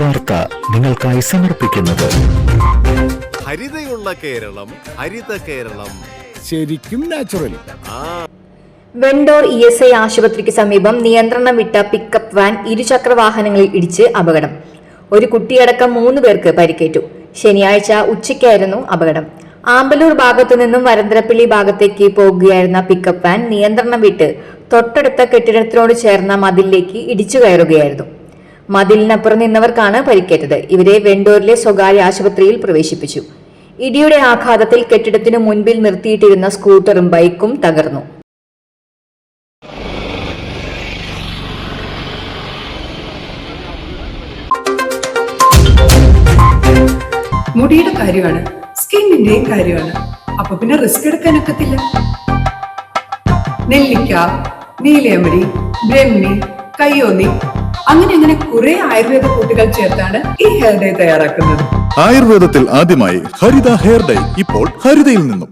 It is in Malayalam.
വാർത്ത നിങ്ങൾക്കായി സമർപ്പിക്കുന്നത്. ഹരിതയുള്ള കേരളം ഹരിത കേരളം. ശരിക്കും natural vendor E S I ആശുപത്രിക്ക് സമീപം നിയന്ത്രണം വിട്ട പിക്കപ്പ് വാൻ ഇരുചക്ര വാഹനങ്ങളിൽ ഇടിച്ച് അപകടം. ഒരു കുട്ടിയടക്കം മൂന്ന് പേർക്ക് പരിക്കേറ്റു. ശനിയാഴ്ച ഉച്ചയ്ക്കായിരുന്നു അപകടം. ആമ്പലൂർ ഭാഗത്തു നിന്നും വരന്തരപ്പള്ളി ഭാഗത്തേക്ക് പോകുകയായിരുന്ന പിക്കപ്പ് വാൻ നിയന്ത്രണം വിട്ട് തൊട്ടടുത്ത കെട്ടിടത്തിനോട് ചേർന്ന മതിലേക്ക് ഇടിച്ചു കയറുകയായിരുന്നു. മതിലിനപ്പുറം നിന്നവർക്കാണ് പരിക്കേറ്റത്. ഇവരെ വെണ്ടൂരിലെ സ്വകാര്യ ആശുപത്രിയിൽ പ്രവേശിപ്പിച്ചു. ഇടിയുടെ ആഘാതത്തിൽ കെട്ടിടത്തിനു മുൻപിൽ നിർത്തിയിട്ടിരുന്ന സ്കൂട്ടറും ബൈക്കും തകർന്നു. മുടിയുടെ കാര്യമാണ് സ്കിന്നിന്റെയും കാര്യമാണ്. അപ്പൊ പിന്നെ റിസ്ക് എടുക്കാനൊക്കത്തില്ല നെല്ലിക്ക നീലയമരി ബ്രഹ്മി കയ്യോന്നി അങ്ങനെ അങ്ങനെ കുറെ ആയുർവേദ കൂട്ടുകൾ ചേർത്താണ് ഈ ഹെയർ ഡേ തയ്യാറാക്കുന്നത്. ആയുർവേദത്തിൽ ആദ്യമായി ഹരിത ഹെയർ ഡൈ ഇപ്പോൾ ഹരിതയിൽ നിന്നും.